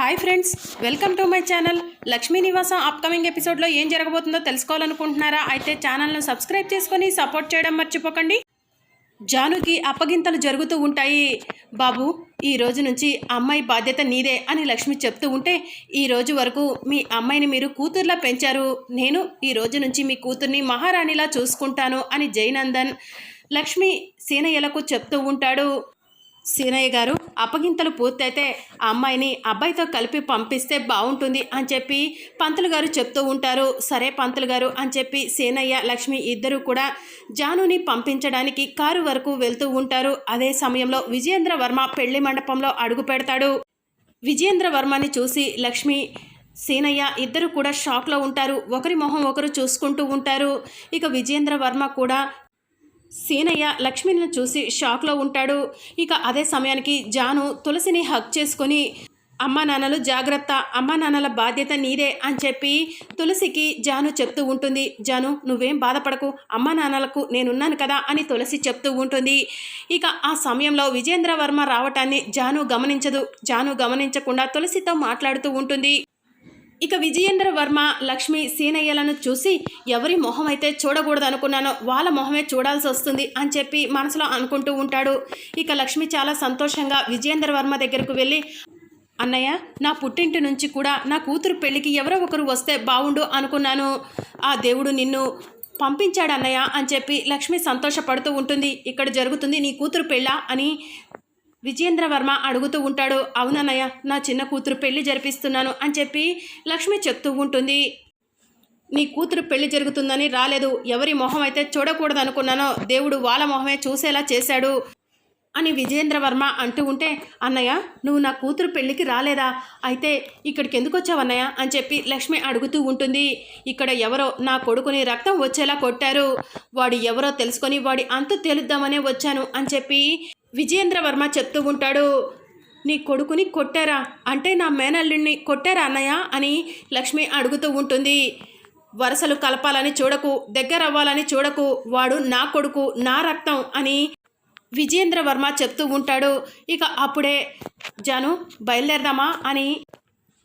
Hi friends welcome to my channel. Lakshmi Nivasam upcoming ఎపిసోడ్లో ఏం జరగబోతుందో తెలుసుకోవాలనుకుంటున్నారా? అయితే ఛానల్ను సబ్స్క్రైబ్ చేసుకొని సపోర్ట్ చేయడం మర్చిపోకండి. జానుకి అప్పగింతలు జరుగుతూ ఉంటాయి. బాబు ఈ రోజు నుంచి అమ్మాయి బాధ్యత నీదే అని లక్ష్మి చెప్తూ ఉంటే ఈ రోజు వరకు మీ అమ్మాయిని మీరు కూతుర్లా పెంచారు. నేను ఈ రోజు నుంచి మీ కూతుర్ని మహారాణిలా చూసుకుంటాను అని జయనందన్ లక్ష్మి సీనయ్యలకు చెప్తూ ఉంటాడు. సీనయ్య గారు అప్పగింతలు పూర్తయితే ఆ అమ్మాయిని అబ్బాయితో కలిపి పంపిస్తే బాగుంటుంది అని చెప్పి పంతులు గారు చెప్తూ ఉంటారు. సరే పంతులు గారు అని చెప్పి సీనయ్య లక్ష్మి ఇద్దరు కూడా జానుని పంపించడానికి కారు వరకు వెళ్తూ ఉంటారు. అదే సమయంలో విజయేంద్ర వర్మ పెళ్ళి మండపంలో అడుగు పెడతాడు. విజయేంద్ర వర్మని చూసి లక్ష్మి సీనయ్య ఇద్దరు కూడా షాక్లో ఉంటారు. ఒకరి మొహం ఒకరు చూసుకుంటూ ఉంటారు. ఇక విజేంద్ర వర్మ కూడా సీనయ్య లక్ష్మిని చూసి షాక్లో ఉంటాడు. ఇక అదే సమయానికి జాను తులసిని హక్ చేసుకొని అమ్మా నాన్నలు జాగ్రత్త అమ్మా నాన్నల బాధ్యత నీదే అని చెప్పి తులసికి జాను చెప్తూ ఉంటుంది. జాను నువ్వేం బాధపడకు అమ్మా నాన్నలకు నేనున్నాను కదా అని తులసి చెప్తూ ఉంటుంది. ఇక ఆ సమయంలో విజేంద్ర వర్మ రావటాన్ని జాను గమనించదు. జాను గమనించకుండా తులసితో మాట్లాడుతూ ఉంటుంది. ఇక విజయేంద్ర వర్మ లక్ష్మి సీనయ్యలను చూసి ఎవరి మొహం అయితే చూడకూడదు అనుకున్నానో వాళ్ళ మొహమే చూడాల్సి వస్తుంది అని చెప్పి మనసులో అనుకుంటూ ఉంటాడు. ఇక లక్ష్మి చాలా సంతోషంగా విజయేంద్ర వర్మ దగ్గరకు వెళ్ళి అన్నయ్య నా పుట్టింటి నుంచి కూడా నా కూతురు పెళ్ళికి ఎవరో ఒకరు వస్తే బాగుండు అనుకున్నాను. ఆ దేవుడు నిన్ను పంపించాడు అన్నయ్య అని చెప్పి లక్ష్మి సంతోషపడుతూ ఉంటుంది. ఇక్కడ జరుగుతుంది నీ కూతురు పెళ్ళ అని విజయేంద్ర వర్మ అడుగుతూ ఉంటాడు అవునన్నయ్య నా చిన్న కూతురు పెళ్ళి జరిపిస్తున్నాను అని చెప్పి లక్ష్మి చెప్తూ ఉంటుంది. నీ కూతురు పెళ్ళి జరుగుతుందని రాలేదు ఎవరి మొహం అయితే చూడకూడదు అనుకున్నానో దేవుడు వాళ్ళ మొహమే చూసేలా చేశాడు అని విజయేంద్ర వర్మ అంటూ ఉంటే అన్నయ్య నువ్వు నా కూతురు పెళ్ళికి రాలేదా? అయితే ఇక్కడికి ఎందుకు వచ్చావు అన్నయ్య? అని చెప్పి లక్ష్మి అడుగుతూ ఉంటుంది. ఇక్కడ ఎవరో నా కొడుకుని రక్తం వచ్చేలా కొట్టారు. వాడు ఎవరో తెలుసుకొని వాడి అంతు తేలుద్దామనే వచ్చాను అని చెప్పి విజయేంద్ర వర్మ చెప్తూ ఉంటాడు నీ కొడుకుని కొట్టారా? అంటే నా మేనల్లుడిని కొట్టారా అన్నయ్య? అని లక్ష్మి అడుగుతూ ఉంటుంది. వరసలు కలపాలని చూడకు దగ్గర అవ్వాలని చూడకు వాడు నా కొడుకు నా రక్తం అని విజయేంద్ర వర్మ చెప్తూ ఉంటాడు. ఇక అప్పుడే జాను బయలుదేరదామా? అని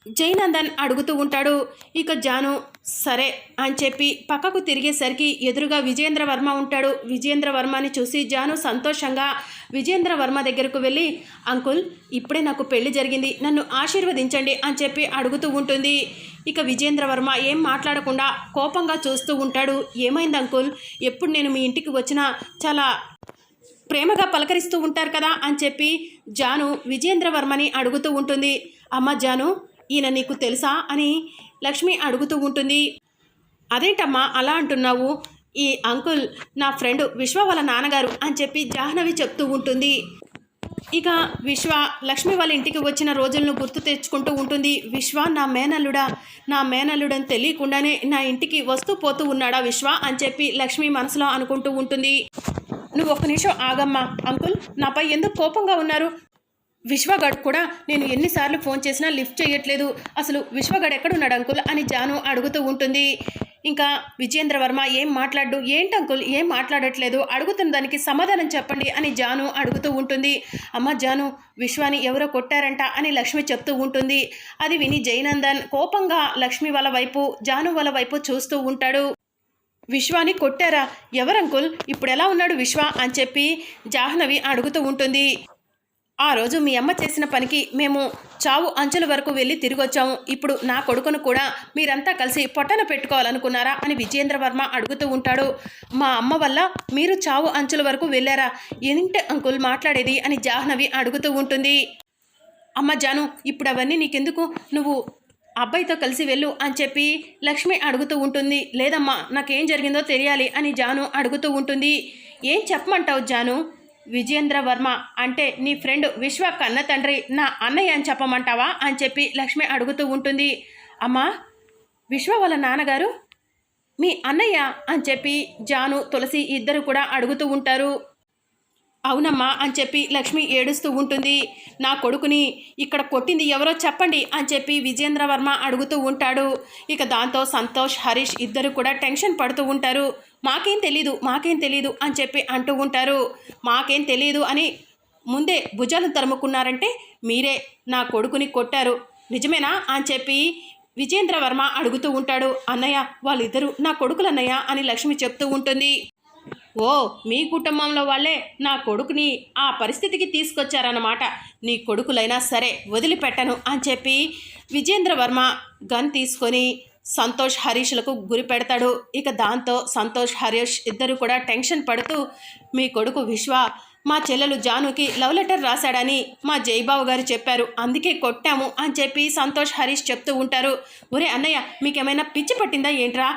జయనందన్ అడుగుతూ ఉంటాడు ఇక జాను సరే అని చెప్పి పక్కకు తిరిగేసరికి ఎదురుగా విజేంద్రవర్మ ఉంటాడు. విజేంద్ర వర్మని చూసి జాను సంతోషంగా విజేంద్రవర్మ దగ్గరకు వెళ్ళి అంకుల్ ఇప్పుడే నాకు పెళ్ళి జరిగింది నన్ను ఆశీర్వదించండి అని చెప్పి అడుగుతూ ఉంటుంది. ఇక విజేంద్ర వర్మ ఏం మాట్లాడకుండా కోపంగా చూస్తూ ఉంటాడు. ఏమైంది అంకుల్? ఎప్పుడు నేను మీ ఇంటికి వచ్చినా చాలా ప్రేమగా పలకరిస్తూ ఉంటారు కదా అని చెప్పి జాను విజేంద్రవర్మని అడుగుతూ ఉంటుంది. అమ్మ జాను ఈయన నీకు తెలుసా అని లక్ష్మి అడుగుతూ ఉంటుంది. అదేంటమ్మా అలా అంటున్నావు? ఈ అంకుల్ నా ఫ్రెండ్ విశ్వ వాళ్ళ నాన్నగారు అని చెప్పి జాహ్నవి చెప్తూ ఉంటుంది. ఇక విశ్వ లక్ష్మి వాళ్ళ ఇంటికి వచ్చిన రోజులను గుర్తు తెచ్చుకుంటూ ఉంటుంది. విశ్వ నా మేనల్లుడా నా మేనల్లుడని తెలియకుండానే నా ఇంటికి వస్తూ పోతూ ఉన్నాడా విశ్వ అని చెప్పి లక్ష్మి మనసులో అనుకుంటూ ఉంటుంది. నువ్వు ఒక నిమిషం ఆగమ్మా అంకుల్. నాపై ఎందుకు కోపంగా ఉన్నారు? విశ్వగడ్ కూడా నేను ఎన్నిసార్లు ఫోన్ చేసినా లిఫ్ట్ చేయట్లేదు. అసలు విశ్వగడ్ ఎక్కడున్నాడు అంకుల్? అని జాను అడుగుతూ ఉంటుంది. ఇంకా విజేంద్ర వర్మ ఏం మాట్లాడు ఏంటి అంకుల్? ఏం మాట్లాడట్లేదు? అడుగుతున్న దానికి సమాధానం చెప్పండి అని జాను అడుగుతూ ఉంటుంది. అమ్మ జాను విశ్వాని ఎవరో కొట్టారంట అని లక్ష్మి చెప్తూ ఉంటుంది. అది విని జయనందన్ కోపంగా లక్ష్మి వాళ్ళ వైపు జాను వాళ్ళ వైపు చూస్తూ ఉంటాడు. విశ్వాని కొట్టారా? ఎవరంకుల్ ఇప్పుడు ఎలా ఉన్నాడు విశ్వ? అని చెప్పి జాహ్నవి అడుగుతూ ఉంటుంది. ఆ రోజు మీ అమ్మ చేసిన పనికి మేము చావు అంచుల వరకు వెళ్ళి తిరిగి వచ్చాము ఇప్పుడు నా కొడుకును కూడా మీరంతా కలిసి పొట్టన పెట్టుకోవాలనుకున్నారా అని విజేంద్ర వర్మ అడుగుతూ ఉంటాడు. మా అమ్మ వల్ల మీరు చావు అంచుల వరకు వెళ్ళారా? ఏంటి అంకుల్ మాట్లాడేది అని జాహ్నవి అడుగుతూ ఉంటుంది. అమ్మ జాను ఇప్పుడు అవన్నీ నీకెందుకు? నువ్వు అబ్బాయితో కలిసి వెళ్ళు అని చెప్పి లక్ష్మి అడుగుతూ ఉంటుంది. లేదమ్మా నాకేం జరిగిందో తెలియాలి అని జాను అడుగుతూ ఉంటుంది. ఏం చెప్పమంటావు జాను? విజేంద్ర వర్మ అంటే నీ ఫ్రెండ్ విశ్వ కన్న తండ్రి నా అన్నయ్య అని చెప్పమంటావా అని చెప్పి లక్ష్మి అడుగుతూ ఉంటుంది. అమ్మా విశ్వ వాళ్ళ నాన్నగారు? మీ అన్నయ్య అని చెప్పి జాను తులసి ఇద్దరు కూడా అడుగుతూ ఉంటారు. అవునమ్మా అని చెప్పి లక్ష్మి ఏడుస్తూ ఉంటుంది. నా కొడుకుని ఇక్కడ కొట్టింది ఎవరో చెప్పండి అని చెప్పి విజేంద్ర వర్మ అడుగుతూ ఉంటాడు. ఇక దాంతో సంతోష్ హరీష్ ఇద్దరు కూడా టెన్షన్ పడుతూ ఉంటారు. మాకేం తెలీదు మాకేం తెలీదు అని చెప్పి అంటూ ఉంటారు. మాకేం తెలీదు అని ముందే భుజాలు తరుముకున్నారంటే మీరే నా కొడుకుని కొట్టారు. నిజమేనా అని చెప్పి విజేంద్ర వర్మ అడుగుతూ ఉంటాడు. అన్నయ్య వాళ్ళిద్దరూ నా కొడుకులు అన్నయ్య అని లక్ష్మి చెప్తూ ఉంటుంది. ఓ మీ కుటుంబంలో వాళ్ళే నా కొడుకుని ఆ పరిస్థితికి తీసుకొచ్చారన్నమాట. నీ కొడుకులైనా సరే వదిలిపెట్టను అని చెప్పి విజేంద్ర వర్మ గన్ తీసుకొని సంతోష్ హరీష్లకు గురి పెడతాడు. ఇక దాంతో సంతోష్ హరీష్ ఇద్దరు కూడా టెన్షన్ పడుతూ మీ కొడుకు విశ్వ మా చెల్లెలు జానుకి లవ్ లెటర్ రాశాడని మా జైబాబు గారు చెప్పారు. అందుకే కొట్టాము అని చెప్పి సంతోష్ హరీష్ చెప్తూ ఉంటారు. ఒరే అన్నయ్య మీకేమైనా పిచ్చి పట్టిందా ఏంట్రా?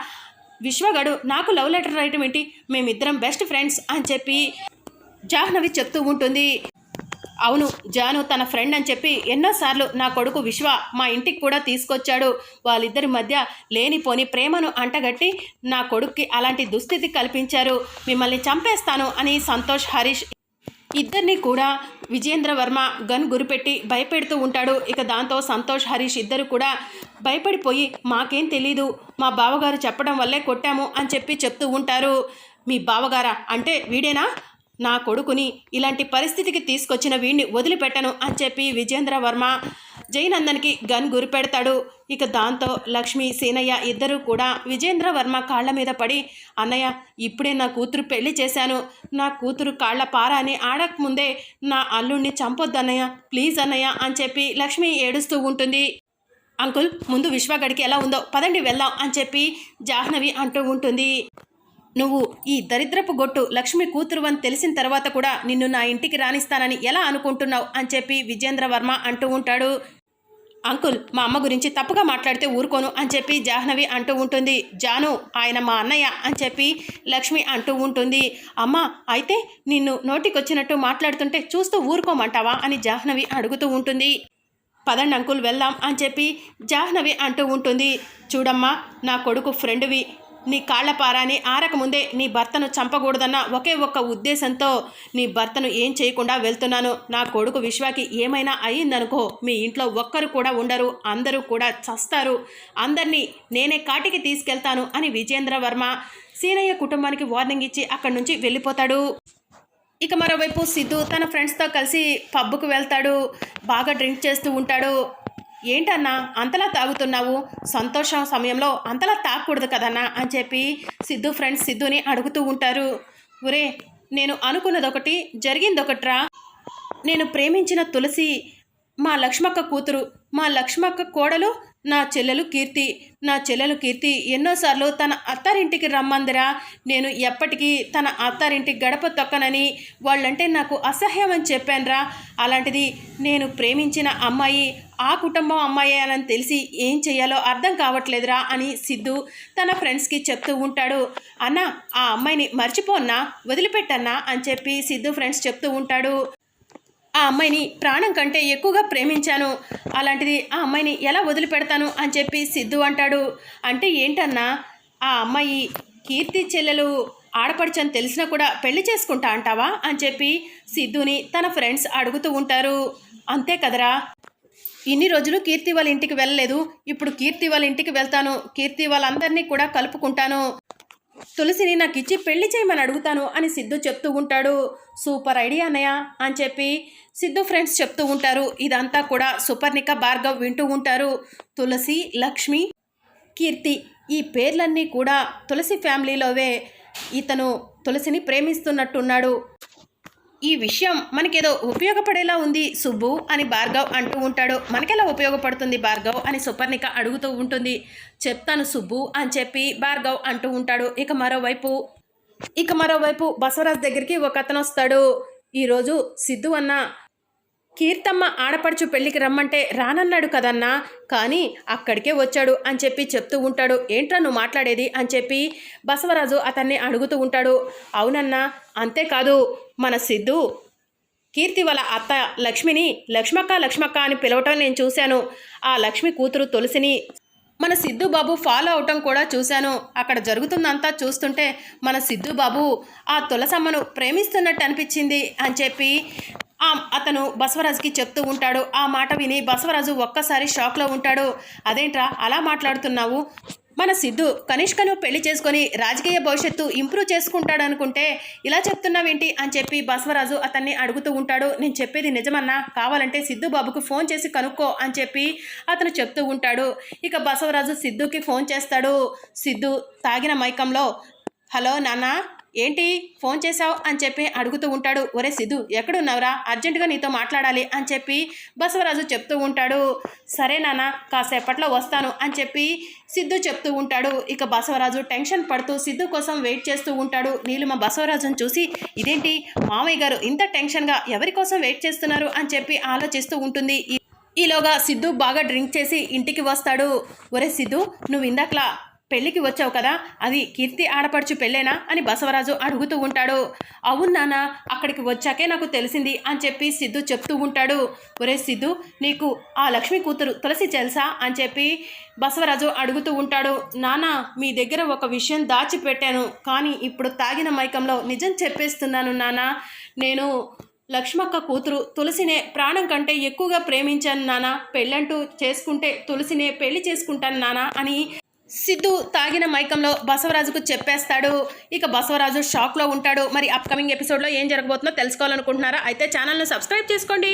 విశ్వగాడు నాకు లవ్ లెటర్ రాయటం ఏంటి? మేమిద్దరం బెస్ట్ ఫ్రెండ్స్ అని చెప్పి జాహ్నవి చెప్తూ ఉంటుంది. అవును జాను తన ఫ్రెండ్ అని చెప్పి ఎన్నోసార్లు నా కొడుకు విశ్వ మా ఇంటికి కూడా తీసుకొచ్చాడు. వాళ్ళిద్దరి మధ్య లేనిపోని ప్రేమను అంటగట్టి నా కొడుక్కి అలాంటి దుస్థితి కల్పించారు. మిమ్మల్ని చంపేస్తాను అని సంతోష్ హరీష్ ఇద్దరిని కూడా విజేంద్ర వర్మ గన్ గురిపెట్టి భయపెడుతూ ఉంటాడు. ఇక దాంతో సంతోష్ హరీష్ ఇద్దరు కూడా భయపడిపోయి మాకేం తెలీదు. మా బావగారు చెప్పడం వల్లే కొట్టాము అని చెప్పి చెప్తూ ఉంటారు. మీ బావగారా? అంటే వీడేనా? నా కొడుకుని ఇలాంటి పరిస్థితికి తీసుకొచ్చిన వీడిని వదిలిపెట్టను అని చెప్పి విజేంద్ర వర్మ జయనందన్కి గన్ గురిపెడతాడు ఇక దాంతో లక్ష్మి సీనయ్య ఇద్దరూ కూడా విజేంద్ర వర్మ కాళ్ళ మీద పడి అన్నయ్య ఇప్పుడే నా కూతురు పెళ్ళి చేశాను. నా కూతురు కాళ్ళ పారా అని ఆడకముందే నా అల్లుడిని చంపొద్దన్నయ్య ప్లీజ్ అన్నయ్య అని చెప్పి లక్ష్మి ఏడుస్తూ ఉంటుంది. అంకుల్ ముందు విశ్వగడికి ఎలా ఉందో పదండి వెళ్దాం అని చెప్పి జాహ్నవి అంటూ ఉంటుంది. నువ్వు ఈ దరిద్రపు గొట్టు లక్ష్మి కూతురు అని తెలిసిన తర్వాత కూడా నిన్ను నా ఇంటికి రాణిస్తానని ఎలా అనుకుంటున్నావు అని చెప్పి విజేంద్ర వర్మ అంటూ ఉంటాడు. అంకుల్ మా అమ్మ గురించి తప్పుగా మాట్లాడితే ఊరుకోను అని చెప్పి జాహ్నవి అంటూ ఉంటుంది. జాను ఆయన మా అన్నయ్య అని చెప్పి లక్ష్మి అంటూ ఉంటుంది. అమ్మ అయితే నిన్ను నోటికొచ్చినట్టు మాట్లాడుతుంటే చూస్తూ ఊరుకోమంటావా అని జాహ్నవి అడుగుతూ ఉంటుంది. పదండి అంకుల్ వెళ్దాం అని చెప్పి జాహ్నవి అంటూ ఉంటుంది. చూడమ్మా నా కొడుకు ఫ్రెండ్వి. నీ కాళ్ళపారాని ఆరకముందే నీ భర్తను చంపకూడదన్న ఒకే ఒక్క ఉద్దేశంతో నీ భర్తను ఏం చేయకుండా వెళ్తున్నాను. నా కొడుకు విశ్వాకి ఏమైనా అయ్యిందనుకో మీ ఇంట్లో ఒక్కరు కూడా ఉండరు అందరూ కూడా చస్తారు. అందరినీ నేనే కాటికి తీసుకెళ్తాను అని విజేంద్ర వర్మ సీనయ్య కుటుంబానికి వార్నింగ్ ఇచ్చి అక్కడి నుంచి వెళ్ళిపోతాడు. ఇక మరోవైపు సిద్ధు తన ఫ్రెండ్స్తో కలిసి పబ్కు వెళ్తాడు. బాగా డ్రింక్ చేస్తూ ఉంటాడు. ఏంటన్నా అంతలా తాగుతున్నావు? సంతోషం సమయంలో అంతలా తాగకూడదు కదన్నా? అని చెప్పి సిద్ధు ఫ్రెండ్స్ సిద్ధుని అడుగుతూ ఉంటారు. ఒరే నేను అనుకున్నదొకటి జరిగిందొకట్రా? నేను ప్రేమించిన తులసి మా లక్ష్మక్క కూతురు మా లక్ష్మక్క కోడలు నా చెల్లెలు కీర్తి. నా చెల్లెలు కీర్తి ఎన్నోసార్లు తన అత్తారింటికి రమ్మందిరా. నేను ఎప్పటికీ తన అత్తారింటికి గడప తొక్కనని వాళ్ళంటే నాకు అసహ్యం అని చెప్పానురా. అలాంటిది నేను ప్రేమించిన అమ్మాయి ఆ కుటుంబం అమ్మాయి అని తెలిసి ఏం చేయాలో అర్థం కావట్లేదురా అని సిద్ధు తన ఫ్రెండ్స్కి చెప్తూ ఉంటాడు. అన్న ఆ అమ్మాయిని మర్చిపోన్నా వదిలిపెట్టన్నా అని చెప్పి సిద్ధు ఫ్రెండ్స్ చెప్తూ ఉంటాడు. ఆ అమ్మాయిని ప్రాణం కంటే ఎక్కువగా ప్రేమించాను. అలాంటిది ఆ అమ్మాయిని ఎలా వదిలిపెడతాను అని చెప్పి సిద్ధు అంటాడు. అంటే ఏంటన్నా ఆ అమ్మాయి కీర్తి చెల్లెలు ఆడపడుచని తెలిసినా కూడా పెళ్ళి చేసుకుంటా అంటావా అని చెప్పి సిద్ధుని తన ఫ్రెండ్స్ అడుగుతూ ఉంటారు. అంతే కదరా. ఇన్ని రోజులు కీర్తి వాళ్ళ ఇంటికి వెళ్ళలేదు. ఇప్పుడు కీర్తి వాళ్ళ ఇంటికి వెళ్తాను. కీర్తి వాళ్ళందరినీ కూడా కలుపుకుంటాను. తులసిని నాకు ఇచ్చి పెళ్ళి చేయమని అడుగుతాను అని సిద్ధు చెప్తూ ఉంటాడు. సూపర్ ఐడియా అన్నయ్య అని చెప్పి సిద్ధు ఫ్రెండ్స్ చెప్తూ ఉంటారు. ఇదంతా కూడా సుపర్ణిక భార్గవ్ వింటూ ఉంటారు. తులసి లక్ష్మి కీర్తి ఈ పేర్లన్నీ కూడా తులసి ఫ్యామిలీలోవే. ఇతను తులసిని ప్రేమిస్తున్నట్టున్నాడు. ఈ విషయం మనకేదో ఉపయోగపడేలా ఉంది సుబ్బు అని భార్గవ్ అంటూ ఉంటాడు. మనకెలా ఉపయోగపడుతుంది భార్గవ్ అని సుపర్ణిక అడుగుతూ ఉంటుంది. చెప్తాను సుబ్బు అని చెప్పి భార్గవ్ అంటూ ఉంటాడు. ఇక మరోవైపు ఇక మరోవైపు బసవరాజ్ దగ్గరికి ఒక అతను వస్తాడు. ఈరోజు సిద్ధు అన్న కీర్తమ్మ ఆడపడుచు పెళ్ళికి రమ్మంటే రానన్నాడు కదన్నా. కానీ అక్కడికే వచ్చాడు అని చెప్పి చెప్తూ ఉంటాడు. ఏంట్రా నువ్వు మాట్లాడేది? అని చెప్పి బసవరాజు అతన్ని అడుగుతూ ఉంటాడు. అవునన్నా అంతేకాదు మన సిద్ధు కీర్తి వాళ్ళ అత్త లక్ష్మిని లక్ష్మక్క లక్ష్మక్క అని పిలవటం నేను చూశాను. ఆ లక్ష్మి కూతురు తులసిని మన సిద్ధుబాబు ఫాలో అవటం కూడా చూశాను. అక్కడ జరుగుతుందంతా చూస్తుంటే మన సిద్ధుబాబు ఆ తులసమ్మను ప్రేమిస్తున్నట్టు అనిపించింది అని చెప్పి ఆ అతను బసవరాజుకి చెప్తూ ఉంటాడు. ఆ మాట విని బసవరాజు ఒక్కసారి షాక్లో ఉంటాడు. అదేంట్రా అలా మాట్లాడుతున్నావు? మన సిద్ధు కనిష్కను పెళ్ళి చేసుకొని రాజకీయ భవిష్యత్తు ఇంప్రూవ్ చేసుకుంటాడు అనుకుంటే ఇలా చెప్తున్నావేంటి? అని చెప్పి బసవరాజు అతన్ని అడుగుతూ ఉంటాడు. నేను చెప్పేది నిజమన్నా కావాలంటే సిద్ధు బాబుకు ఫోన్ చేసి కనుక్కో అని చెప్పి అతను చెప్తూ ఉంటాడు. ఇక బసవరాజు సిద్ధుకి ఫోన్ చేస్తాడు. సిద్ధు తాగిన మైకంలో హలో నాన్న ఏంటి? ఫోన్ చేశావు అని చెప్పి అడుగుతూ ఉంటాడు. ఒరే సిద్ధు ఎక్కడున్నావురా? అర్జెంటుగా నీతో మాట్లాడాలి అని చెప్పి బసవరాజు చెప్తూ ఉంటాడు. సరే నాన్న కాసేపట్లో వస్తాను అని చెప్పి సిద్ధు చెప్తూ ఉంటాడు. ఇక బసవరాజు టెన్షన్ పడుతూ సిద్ధు కోసం వెయిట్ చేస్తూ ఉంటాడు. నీలిమ బసవరాజును చూసి ఇదేంటి? మామయ్య గారు ఇంత టెన్షన్గా ఎవరి కోసం వెయిట్ చేస్తున్నారు అని చెప్పి ఆలోచిస్తూ ఉంటుంది. ఈలోగా సిద్ధు బాగా డ్రింక్ చేసి ఇంటికి వస్తాడు. ఒరే సిద్ధు నువ్వు ఇందాకలా పెళ్ళికి వచ్చావు కదా? అది కీర్తి ఆడపడుచు పెళ్ళేనా? అని బసవరాజు అడుగుతూ ఉంటాడు. అవును నాన్న అక్కడికి వచ్చాకే నాకు తెలిసింది అని చెప్పి సిద్ధు చెప్తూ ఉంటాడు. ఒరే సిద్ధు నీకు ఆ లక్ష్మి కూతురు తులసి తెలుసా? అని చెప్పి బసవరాజు అడుగుతూ ఉంటాడు. నాన్న మీ దగ్గర ఒక విషయం దాచిపెట్టాను. కానీ ఇప్పుడు తాగిన మైకంలో నిజం చెప్పేస్తున్నాను నాన్న. నేను లక్ష్మక్క కూతురు తులసినే ప్రాణం కంటే ఎక్కువగా ప్రేమించాను నాన్న. పెళ్ళంటూ చేసుకుంటే తులసినే పెళ్ళి చేసుకుంటాను నానా అని సిద్ధు తాగిన మైకంలో బసవరాజుకు చెప్పేస్తాడు. ఇక బసవరాజు షాక్లో ఉంటాడు. మరి అప్కమింగ్ ఎపిసోడ్లో ఏం జరగబోతుందో తెలుసుకోవాలనుకుంటున్నారా? అయితే ఛానల్ను సబ్స్క్రైబ్ చేసుకోండి.